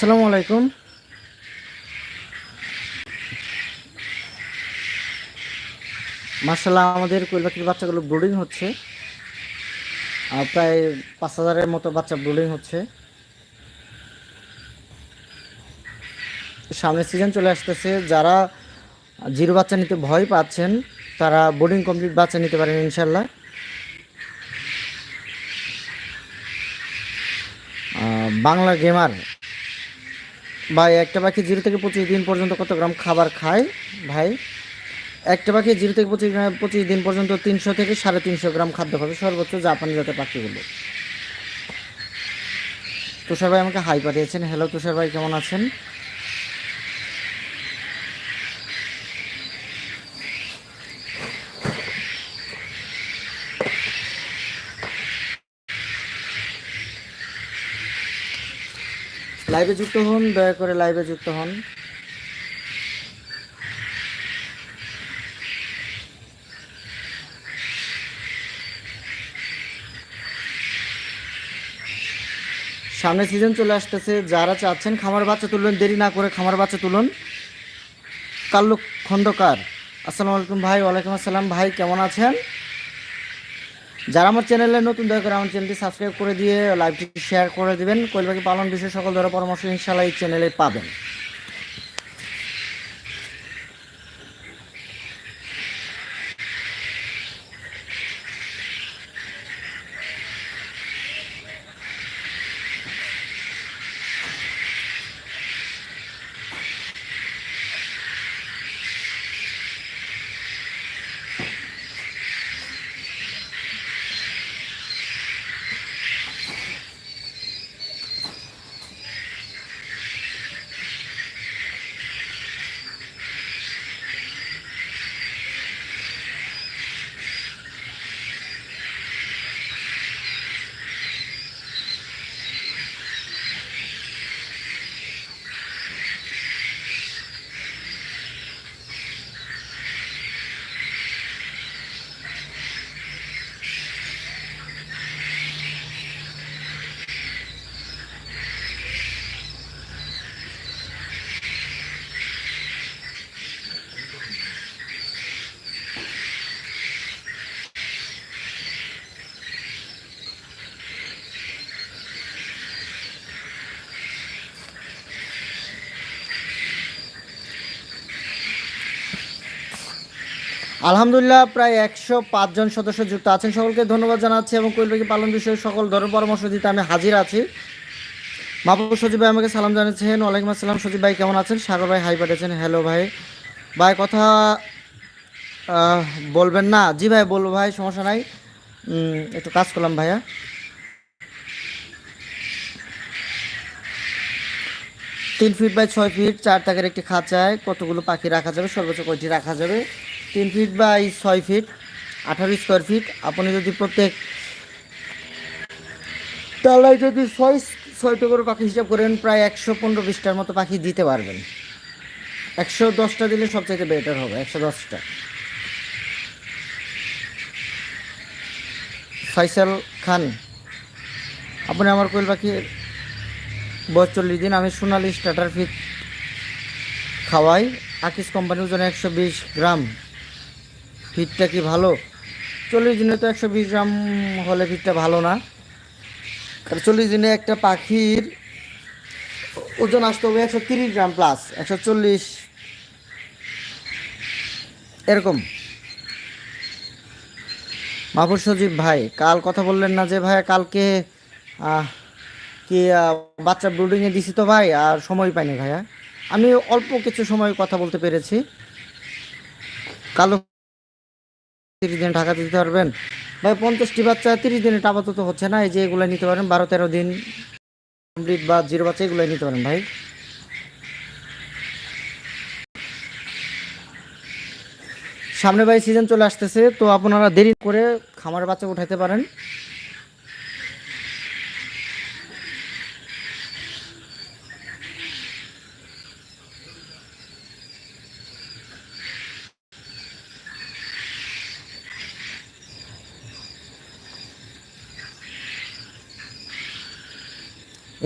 আসসালামু আলাইকুম। মার্শাল্লাহ আমাদের কোয়েল পাখির বাচ্চাগুলো ব্রুডিং হচ্ছে। আর প্রায় পাঁচ হাজারের মতো বাচ্চা ব্রুডিং হচ্ছে। সামনের সিজন চলে আসতেছে। যারা জিরো বাচ্চা নিতে ভয় পাচ্ছেন, তারা বোর্ডিং কমপ্লিট বাচ্চা নিতে পারেন ইনশাল্লাহ বাংলা গেমার ভাই, একটা পাখি জিরো থেকে পঁচিশ দিন পর্যন্ত কত গ্রাম খাবার খায়? ভাই, একটা পাখি জিরো থেকে পঁচিশ গ্রাম, পঁচিশ দিন পর্যন্ত তিনশো থেকে সাড়ে তিনশো গ্রাম খাদ্য খাবে সর্বোচ্চ জাপানি জাতের পাখিগুলো। তুষার ভাই আমাকে হাই পাঠিয়েছেন। হ্যালো তুষার ভাই, কেমন আছেন? লাইভে যুক্ত হন, দয়া করে লাইভে যুক্ত হন। সামনে সিজন চলে আসতেছে। যারা চাচ্ছেন খামার বাচ্চা তুলবেন দেরি না করে খামার বাচ্চা তুলুন। কাল্লু খন্দকার। আসসালামু আলাইকুম ভাই, ওয়ালাইকুম আসসালাম। ভাই, কেমন আছেন? যারা আমার চ্যানেলে নতুন, দয়া করে আমার চ্যানেলটি সাবস্ক্রাইব করে দিয়ে লাইভটি শেয়ার করে দিবেন। পাখি পালন বিষয়ে সকল ধরনের পরামর্শ ইনশাল্লাহ এই চ্যানেলে পাবেন। আলহামদুলিল্লাহ, প্রায় একশো পাঁচজন সদস্য যুক্ত আছেন। সকলকে ধন্যবাদ জানাচ্ছি এবং পাখি পালন বিষয়ে সকল ধরনের পরামর্শ দিতে আমি হাজির আছি। মাহবুব সজিব ভাই আমাকে সালাম জানিয়েছেন। ওয়ালাইকুম আসসালাম। সজিব ভাই, কেমন আছেন? সাগর ভাই, হাই পাঠিয়েছেন হ্যালো ভাই। ভাই, কথা বলবেন না। জি ভাই, বলব ভাই, সমস্যা নাই। একটু কাজ করলাম ভাইয়া। তিন ফিট বাই ছয় ফিট, চার টাকার একটি খাঁচায় কতগুলো পাখি রাখা যাবে? সর্বোচ্চ কয়টি রাখা যাবে? তিন ফিট বাই ছয় ফিট আঠারো স্কোয়ার ফিট আপনি যদি প্রত্যেক তাহলে যদি ছয় ছয়টা করে পাখি হিসাব করেন, প্রায় একশো পনেরো বিশটার মতো পাখি দিতে পারবেন। একশো দশটা দিলে সবচাইতে বেটার হবে, একশো দশটা। ফয়সাল খান, আপনি আমার কোয়েল পাখির বয়স দিন, আমি সোনালি স্টার্টার ফিট খাওয়াই। আকিস কোম্পানির ওজন একশো বিশ গ্রাম। ফিটটা কি ভালো? চল্লিশ দিনে তো একশো বিশ গ্রাম হলে ফিটটা ভালো না। কারণ চল্লিশ দিনে একটা পাখির ওজন আসতে হবে একশো তিরিশ গ্রাম প্লাস একশো চল্লিশ। এরকম। মাহবুব সজীব ভাই, কাল কথা বললেন না যে ভাই, কালকে কি বাচ্চা ব্রুডিংয়ে দিছি তো ভাই, আর সময় পাইনি ভাইয়া। আমি অল্প কিছু সময় কথা বলতে পেরেছি। কালো তিরিশ দিন টাকা দিতে পারবেন। ভাই, পঞ্চাশটি বাচ্চা, তিরিশ দিনে আপাতত হচ্ছে না, এই যে এগুলো নিতে পারেন, বারো তেরো দিন কমপ্লিট বা জিরো বাচ্চা এগুলো নিতে পারেন ভাই। সামনে ভাই সিজন চলে আসতেছে, তো আপনারা দেরি করে খামার বাচ্চা উঠাইতে পারেন।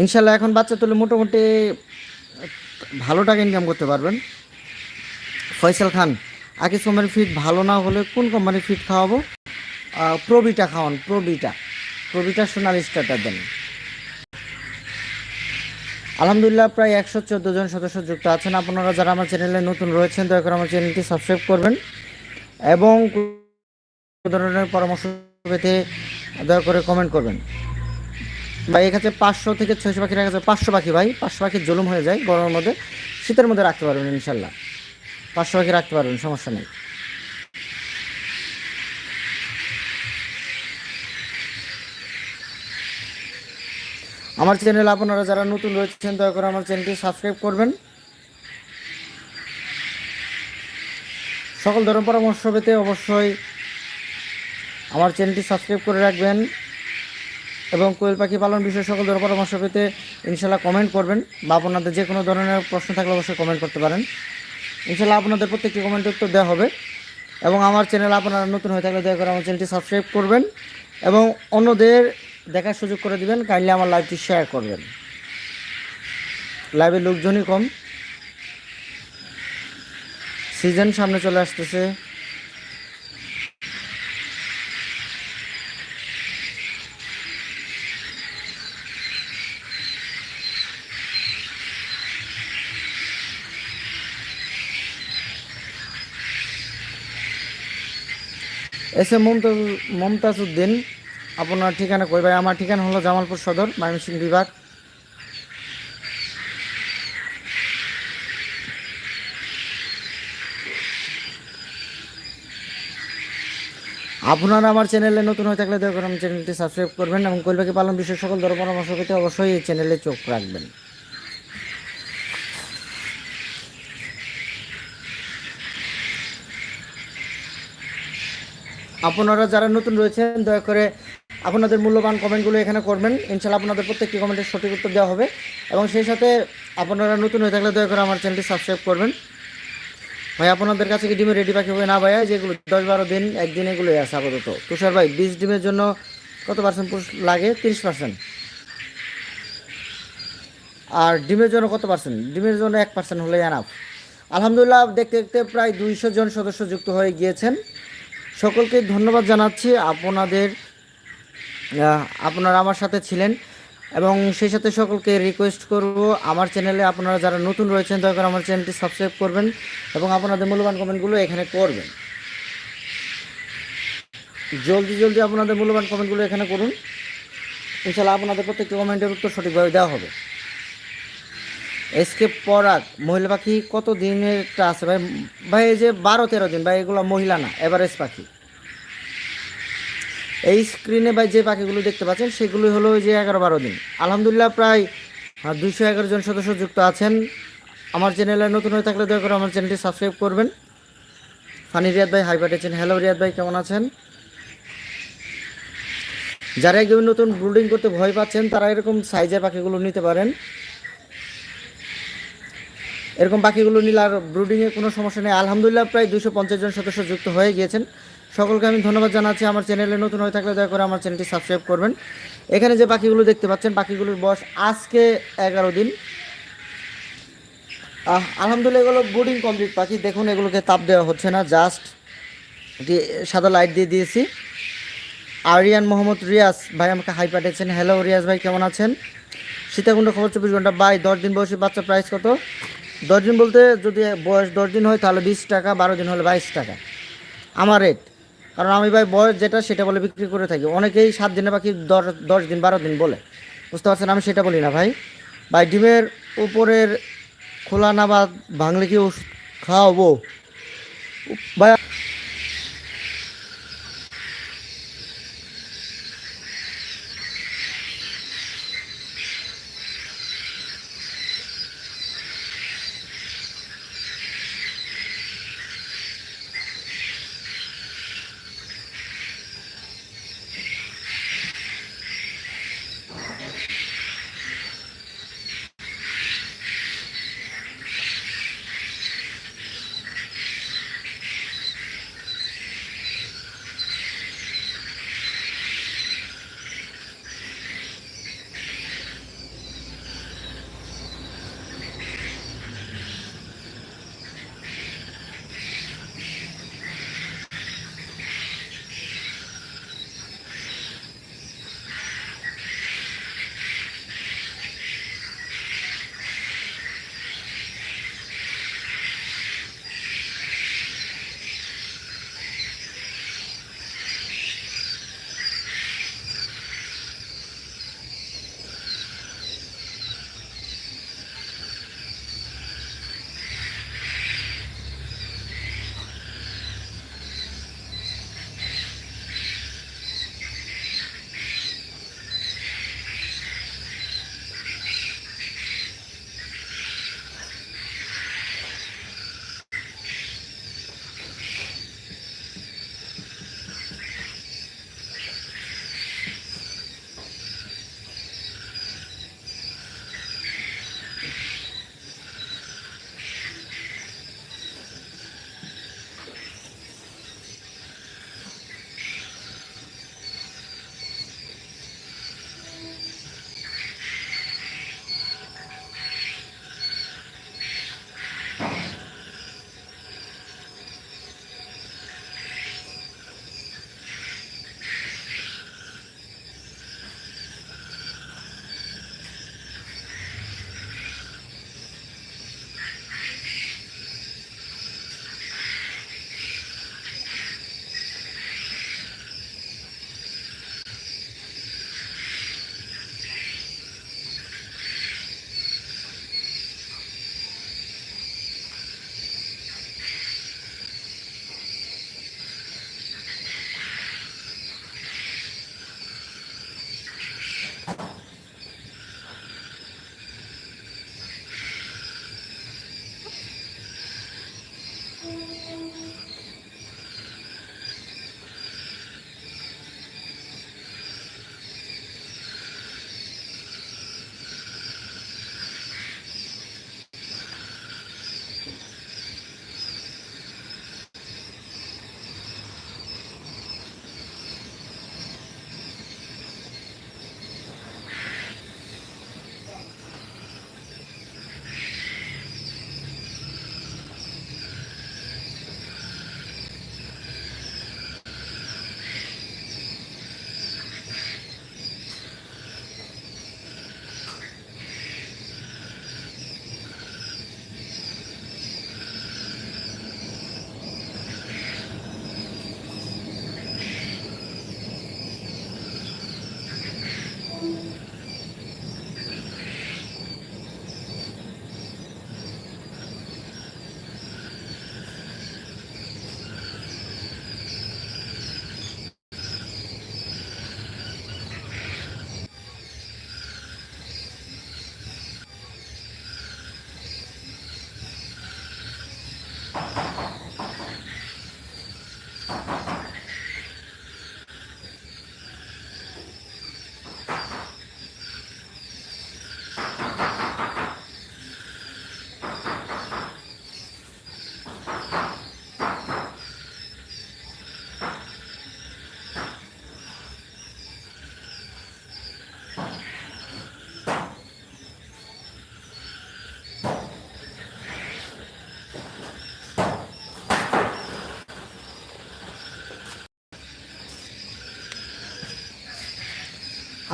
ইনশাল্লাহ এখন বাচ্চা তুলে মোটামুটি ভালো টাকা ইনকাম করতে পারবেন। ফয়সাল খান আগে কোম্পানির ফিট ভালো না হলে কোন কোম্পানির ফিট খাওয়াবো? প্রবিটা খাওয়ান, প্রবিটা। প্রবিটা সোনালি স্টার্টার দেন। আলহামদুলিল্লাহ প্রায় একশো চোদ্দ জন সদস্য যুক্ত আছেন। আপনারা যারা আমার চ্যানেলে নতুন রয়েছেন, দয়া করে আমার চ্যানেলটি সাবস্ক্রাইব করবেন এবং ধরনের পরামর্শ পেতে দয়া করে কমেন্ট করবেন। ভাই এখানে পাঁচশো থেকে ছয়শো পাখি রাখা যায় পাঁচশো পাখি ভাই, পাঁচশো পাখি জুলুম হয়ে যায়, গরমের মধ্যে। শীতের মধ্যে রাখতে পারবেন, ইনশাল্লাহ। পাঁচশো পাখি রাখতে পারবেন, সমস্যা নেই। আমার চ্যানেল আপনারা যারা নতুন রয়েছেন, দয়া করে আমার চ্যানেলটি সাবস্ক্রাইব করবেন। সকল ধরনের পরামর্শ পেতে অবশ্যই আমার চ্যানেলটি সাবস্ক্রাইব করে রাখবেন। এবং কোয়েল পাখি পালন বিষয়ে সকল ধরনের পরামর্শ পেতে ইনশাল্লাহ কমেন্ট করবেন। বা আপনাদের যে কোনো ধরনের প্রশ্ন থাকলে অবশ্যই কমেন্ট করতে পারেন। ইনশাল্লাহ আপনাদের প্রত্যেকটি কমেন্ট উত্তর দেওয়া হবে। এবং আমার চ্যানেল আপনারা নতুন হয়ে থাকলে দয়া করে আমার চ্যানেলটি সাবস্ক্রাইব করবেন এবং অন্যদের দেখার সুযোগ করে দিবেন। কাইন্ডলি আমার লাইভটি শেয়ার করবেন। লাইভের লোকজনই কম। সিজন সামনে চলে আসতেছে। এস এম মমতাজ উদ্দিন আপনার ঠিকানা কই ভাই? আমার ঠিকানা হলো জামালপুর সদর, ময়মনসিংহ বিভাগ। আপনারা আমার চ্যানেলে নতুন হয়ে থাকলে দয়া করে আমার চ্যানেলটি সাবস্ক্রাইব করবেন এবং কৈলবাকি পালন বিষয়ে সকল ধরনের পরামর্শ পেতে অবশ্যই এই চ্যানেলে চোখ রাখবেন। আপনারা যারা নতুন রয়েছেন, দয়া করে আপনাদের মূল্যবান কমেন্টগুলো এখানে করবেন। ইনশাল্লাহ আপনাদের প্রত্যেকটি কমেন্টের সঠিক উত্তর দেওয়া হবে। এবং সেই সাথে আপনারা নতুন হয়ে থাকলে দয়া করে আমার চ্যানেলটি সাবস্ক্রাইব করবেন। ভাই, আপনাদের কাছে কি ডিমে রেডি পাখি হবে? না ভাইয়া যেগুলো দশ বারো দিন একদিন এগুলোই আছে আপাতত। তুষার ভাই বিশ ডিমের জন্য কত পার্সেন্ট লাগে? তিরিশ পার্সেন্ট আর ডিমের জন্য কত পার্সেন্ট ডিমের জন্য এক পার্সেন্ট হলে এনাফ আলহামদুলিল্লাহ, দেখতে দেখতে প্রায় দুইশো জন সদস্য যুক্ত হয়ে গিয়েছেন। সকলকে ধন্যবাদ জানাচ্ছি আপনাদের আপনারা আমার সাথে ছিলেন এবং সেই সাথে সকলকে রিকোয়েস্ট করব, আমার চ্যানেলে আপনারা যারা নতুন রয়েছেন, দয়া করে আমার চ্যানেলটি সাবস্ক্রাইব করবেন এবং আপনাদের মূল্যবান কমেন্টগুলো এখানে করবেন। জলদি জলদি আপনাদের মূল্যবান কমেন্টগুলো এখানে করুন। ইনশাল্লাহ আপনাদের প্রত্যেকটি কমেন্টের উত্তর সঠিকভাবে দেওয়া হবে। এসকে পরাগ, মহিলা পাখি কত দিনেরটা আছে ভাই? ভাই, এই যে বারো তেরো দিন, ভাই, এগুলো মহিলা না এভারেজ পাখি। এই স্ক্রিনে ভাই যে পাখিগুলো দেখতে পাচ্ছেন সেগুলো হলো যে এগারো বারো দিন। আলহামদুলিল্লাহ, প্রায় দুইশো এগারো জন সদস্য যুক্ত আছেন। আমার চ্যানেলে নতুন হয়ে থাকলে দয়া করে আমার চ্যানেলটি সাবস্ক্রাইব করবেন। ফানি রিয়াদ ভাই, হাই পাঠিয়েছেন হ্যালো রিয়াদ ভাই, কেমন আছেন? যারা একদম নতুন ব্রুডিং করতে ভয় পাচ্ছেন, তারা এরকম সাইজের পাখিগুলো নিতে পারেন। এরকম পাখিগুলো নিলে আর ব্রুডিংয়ে কোনো সমস্যা নেই। আলহামদুলিল্লাহ প্রায় দুশো পঞ্চাশ জন সদস্য যুক্ত হয়ে গিয়েছেন। সকলকে আমি ধন্যবাদ জানাচ্ছি। আমার চ্যানেলে নতুন হয়ে থাকলে দয়া করে আমার চ্যানেলটি সাবস্ক্রাইব করবেন। এখানে যে পাখিগুলো দেখতে পাচ্ছেন পাখিগুলোর বয়স আজকে এগারো দিন। আলহামদুলিল্লাহ এগুলো ব্রুডিং কমপ্লিট পাখি। দেখুন, এগুলোকে তাপ দেওয়া হচ্ছে না। জাস্ট সাদা লাইট দিয়ে দিয়েছি। আরিয়ান মোহাম্মদ রিয়াজ ভাই আমাকে হাই পাঠিয়েছেন। হ্যালো রিয়াজ ভাই, কেমন আছেন? সীতাকুণ্ড খবর চব্বিশ ঘণ্টা। বাই দশ দিন বয়সী বাচ্চা প্রাইস কত? দশ দিন বলতে যদি বয়স দশ দিন হয়, তাহলে বিশ টাকা বারো দিন হলে বাইশ টাকা। আমার রেট কারণ আমি ভাই বয়স যেটা, সেটা বলে বিক্রি করে থাকি। অনেকেই সাত দিনে বাকি দশ দশ দিন বারো দিন বলে। বুঝতে পারছেন? আমি সেটা বলি না ভাই। ভাই, ডিমের উপরের খোলা না বা ভাঙলে কি খাওয়াবো? ভাই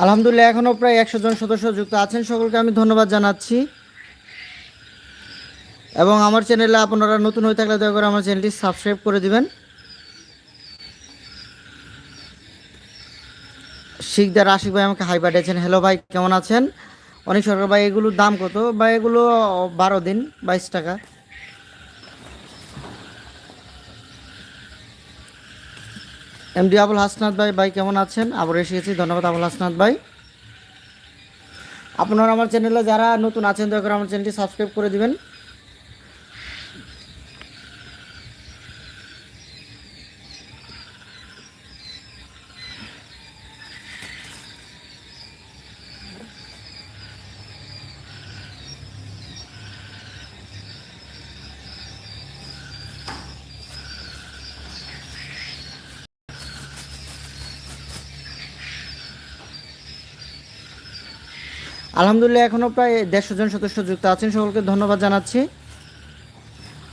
আলহামদুলিল্লাহ, এখনও প্রায় একশো জন সদস্য যুক্ত আছেন। সকলকে আমি ধন্যবাদ জানাচ্ছি। এবং আমার চ্যানেলে আপনারা নতুন হয়ে থাকলে দয়া করে আমার চ্যানেলটি সাবস্ক্রাইব করে দিবেন। শিখদার আশিক ভাই আমাকে হাই পাঠিয়েছেন। হ্যালো ভাই, কেমন আছেন? অনেক সরকার ভাই, এগুলোর দাম কত? বা এগুলো বারো দিন, বাইশ টাকা। এমডি আবুল হাসনাত ভাই ভাই কেমন আছেন? আবার এসে গেছি। ধন্যবাদ আবুল হাসনাত ভাই। আপনারা আমার চ্যানেলে যারা নতুন আছেন, দয়া করে আমার চ্যানেলটি সাবস্ক্রাইব করে দিবেন। আলহামদুলিল্লাহ এখনও প্রায় দেড়শো জন সদস্য যুক্ত আছেন। সকলকে ধন্যবাদ জানাচ্ছি।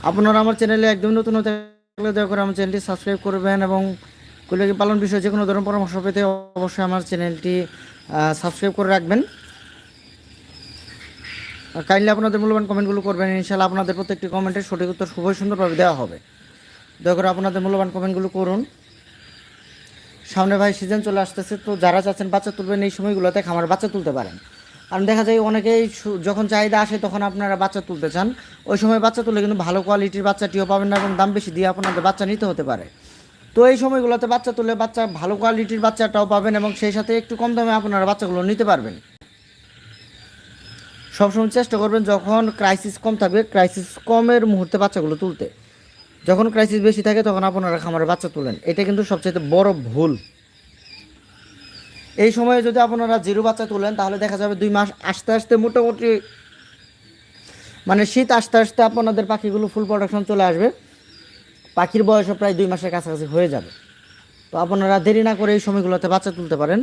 আপনারা আমার চ্যানেলে একদম নতুন থাকলে দয়া করে আমার চ্যানেলটি সাবস্ক্রাইব করবেন এবং কুলিয়াকি পালন বিষয়ে যে কোনো ধরনের পরামর্শ পেতে অবশ্যই আমার চ্যানেলটি সাবস্ক্রাইব করে রাখবেন। কাইন্ডলি আপনাদের মূল্যবান কমেন্টগুলো করবেন, ইনশাআল্লাহ আপনাদের প্রত্যেকটি কমেন্টের সঠিক উত্তর খুবই সুন্দরভাবে দেওয়া হবে। দয়া করে আপনাদের মূল্যবান কমেন্টগুলো করুন। সামনে ভাই সিজন চলে আসতেছে, তো যারা চাচ্ছেন বাচ্চা তুলবেন, এই সময়গুলোতে খামার বাচ্চা তুলতে পারেন। কারণ দেখা যায় অনেকেই যখন চাহিদা আসে তখন আপনারা বাচ্চা তুলতে চান। ওই সময় বাচ্চা তুলে কিন্তু ভালো কোয়ালিটির বাচ্চাটিও পাবেন না এবং দাম বেশি দিয়ে আপনাদের বাচ্চা নিতে হতে পারে। তো এই সময়গুলোতে বাচ্চা তুলে বাচ্চা ভালো কোয়ালিটির বাচ্চাটাও পাবেন এবং সেই সাথে একটু কম দামে আপনারা বাচ্চাগুলো নিতে পারবেন। সবসময় চেষ্টা করবেন যখন ক্রাইসিস কম থাকবে ক্রাইসিস কমের মুহূর্তে বাচ্চাগুলো তুলতে। যখন ক্রাইসিস বেশি থাকে তখন আপনারা খামারে বাচ্চা তুলেন। এটা কিন্তু সবচেয়ে বড় ভুল। এই সময়ে যদি আপনারা জিরো বাচ্চা তোলেন, তাহলে দেখা যাবে দুই মাস আস্তে আস্তে মোটামুটি মানে শীত আস্তে আস্তে আপনাদের পাখিগুলো ফুল প্রোডাকশন চলে আসবে। পাখির বয়সও প্রায় দুই মাসের কাছাকাছি হয়ে যাবে। তো আপনারা দেরি না করে এই সময়গুলোতে বাচ্চা তুলতে পারেন।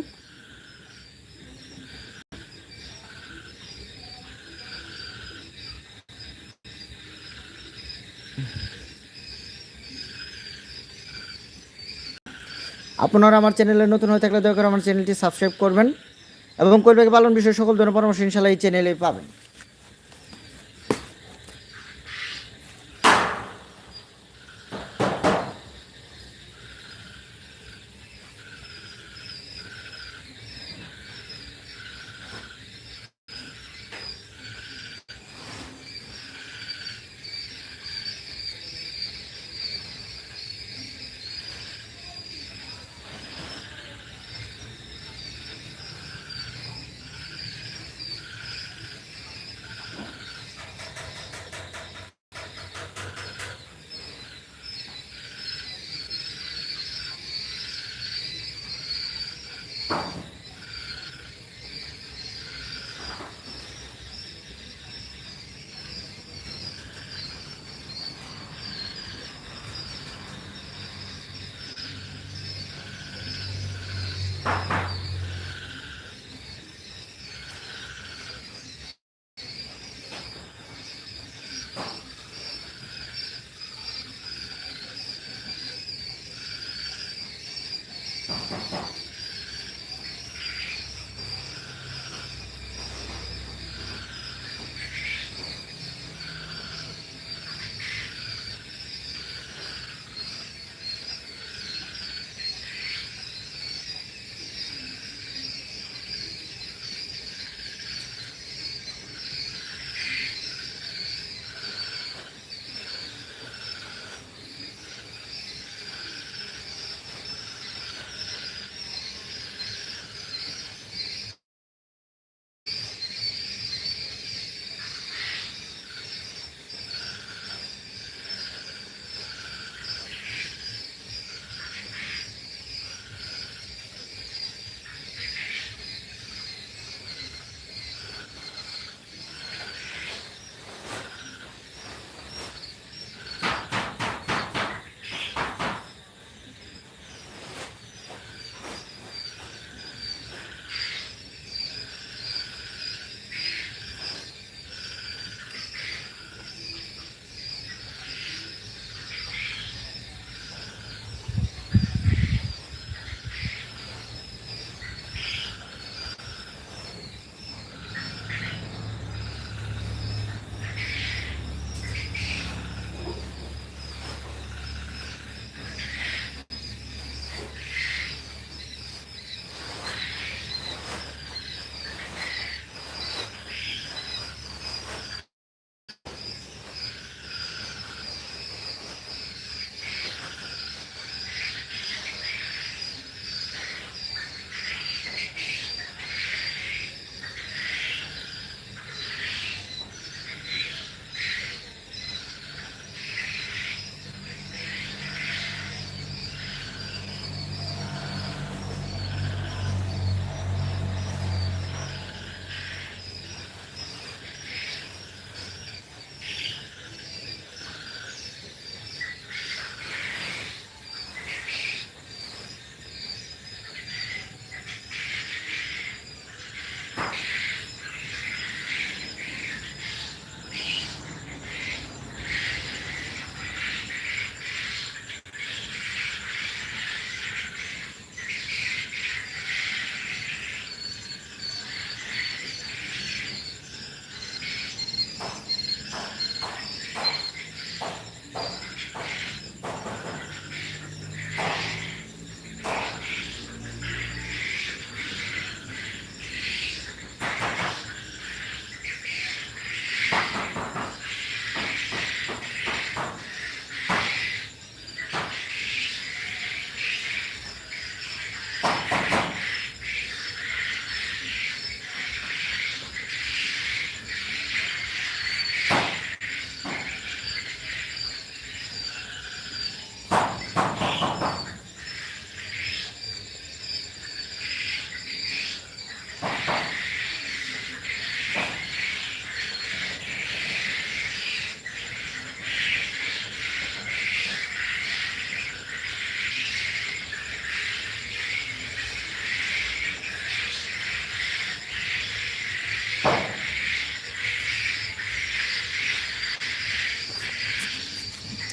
আপনারা আমার চ্যানেলে নতুন হয়ে থাকলে দয়া করে আমার চ্যানেলটি সাবস্ক্রাইব করবেন এবং কৈলবাকি পালন বিষয়ে সকল ধরনের পরামর্শ ইনশাল্লাহ এই চ্যানেলে পাবেন।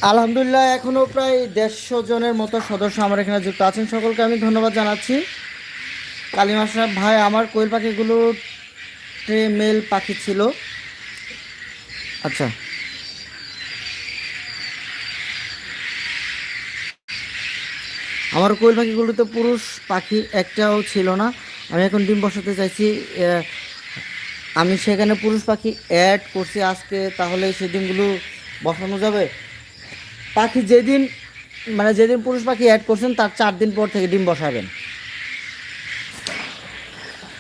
আলহামদুলিল্লাহ এখনও প্রায় দেড়শো জনের মতো সদস্য আমার এখানে যুক্ত আছেন। সকলকে আমি ধন্যবাদ জানাচ্ছি। কালিমা সাহেব, ভাই, আমার কোয়েল পাখিগুলো মেল পাখি ছিল। আচ্ছা। আমার কোয়েল পাখিগুলোতে পুরুষ পাখি একটাও ছিল না। আমি এখন ডিম বসাতে চাইছি। আমি সেখানে পুরুষ পাখি অ্যাড করছি। আজকে তাহলে সেই ডিমগুলো বসানো যাবে? পাখি যেদিন মানে যেদিন পুরুষ পাখি অ্যাড করছেন, তার চার দিন পর থেকে ডিম বসাবেন।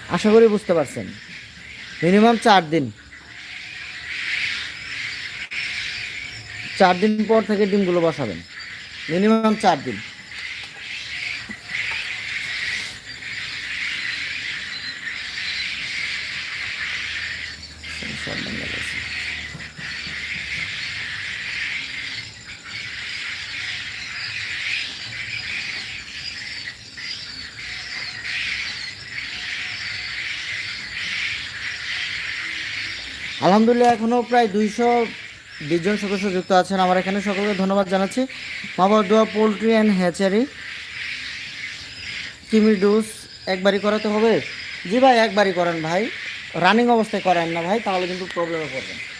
আশা করি বুঝতে পারছেন। মিনিমাম চার দিন। চার দিন পর থেকে ডিমগুলো বসাবেন। মিনিমাম চার দিন। আলহামদুলিল্লাহ এখনও প্রায় দুইশো বিশ জন সদস্য যুক্ত আছেন আমার এখানে। সকলকে ধন্যবাদ জানাচ্ছি। মাবার দোয়া পোলট্রি অ্যান্ড হ্যাচারি। কিমি ডোজ একবারই করাতে হবে। জি ভাই, একবারই করেন ভাই। রানিং অবস্থায় করেন না ভাই, তাহলে কিন্তু প্রবলেমে পড়বেন।